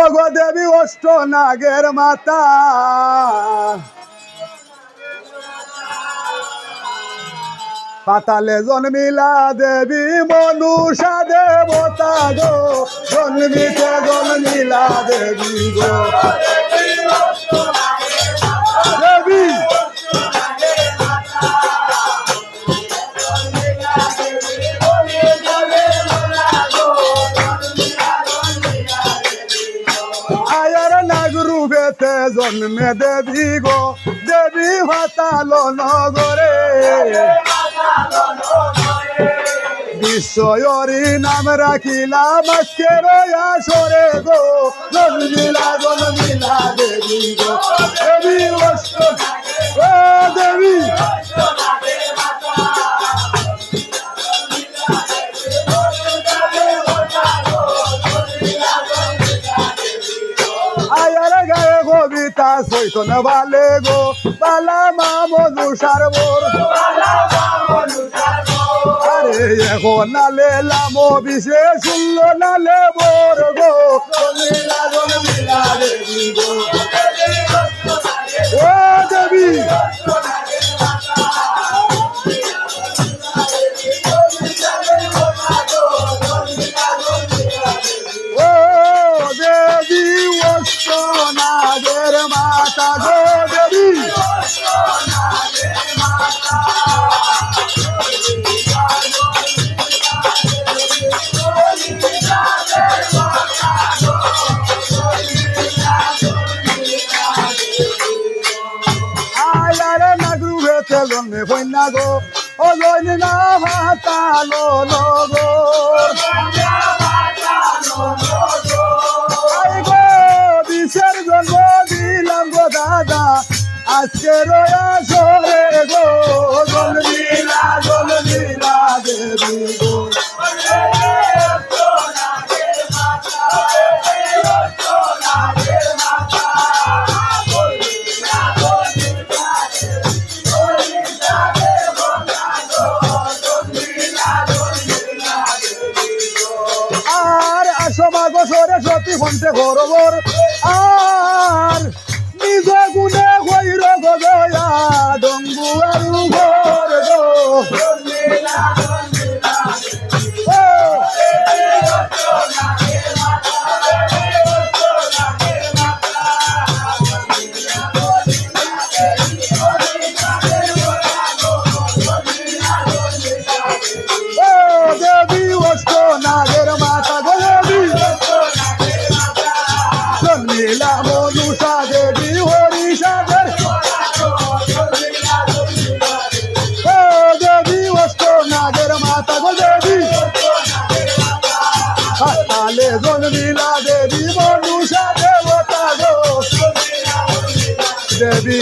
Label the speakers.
Speaker 1: ও গো দেবী অষ্ট নাগের মাতা। পাতালে জন্মিলা দেবী মনুষা দেবতা গো। জন্মিতে জন্মিলা দেবী গো। আয়ার নাগরু বেতে জন্মে দেবী গো। দেবী ভাতালো নগরে। বিশ্বয়রি নাম রাখিলাম আজকের আসরে গো। জন্মিলা জন্মিলা দেবী গো। কবিতা না বালে গো, বালা মা মধুসার বোর আরে এখন নালে লামো, বিশেষ শুনল নালে বর গো। জন্মে কন্যা গো, ও জৈন না ভাতালো নগো আই গো বিশের জন্ম দিলাম গো দাদা, আজকে রয়া সরে গোসরে সতী ফন্তে গরবর। আর দেবী